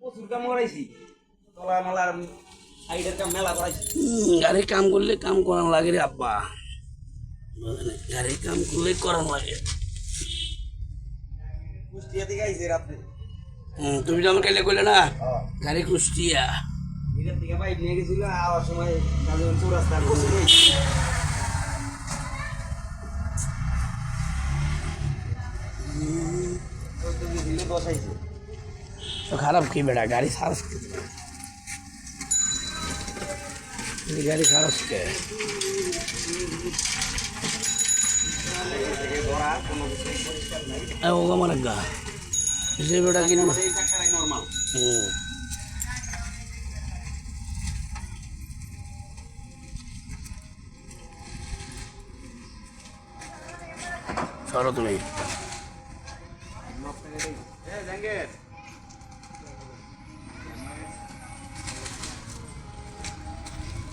প্রচুর কাম করাইছি। তলা মালার সাইডের কাম মেলা করাইছি। গাড়ির কাম করলে কাম করান লাগে রে আব্বা। গাড়ির কাম করলে করান লাগে। কুষ্টিয়া থেকে আইছে রাত্রে। তুমি তো আমাকে করলে না? গাড়ি কুষ্টিয়া। এখান থেকে বাইক নিয়ে গেছিল আওয়ার সময় কাজে চৌরাস্তার বসে রয়েছি চোদ্দ গেছিল দশ আইছে তো খারাপ কি বেটা গাড়ি সারস গাড়ি সারস কে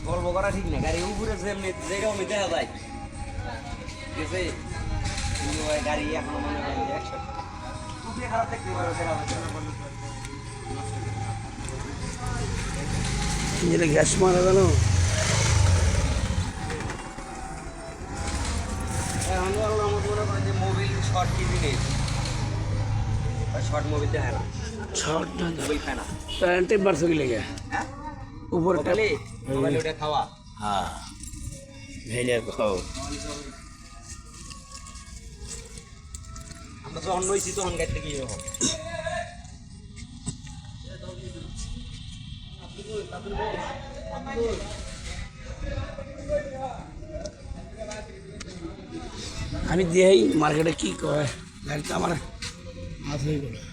গল্প করা ঠিক না। গাড়ি উপরে যেমনি জায়গা আমি দেখা যায়। ঠিক আছে কিন্তু ওই গাড়ি এখনও মনে হয় একশো খারাপ দেখতে পারো গ্যাস মারা গেল। এখন আল্লাহ আমার মনে করে যে মোবিল শর্ট টিভি নেই। শর্ট মোবিল দেখে না। ছট মোবিল খায় না বাড়ছে লেগে? হ্যাঁ? খাওয়া? হ্যাঁ। খাও। আমরা যখন তখন গাড়িতে আমি দিয়েই মার্কেটে কি কয়? গাড়িটা আমার মাথায় গেল।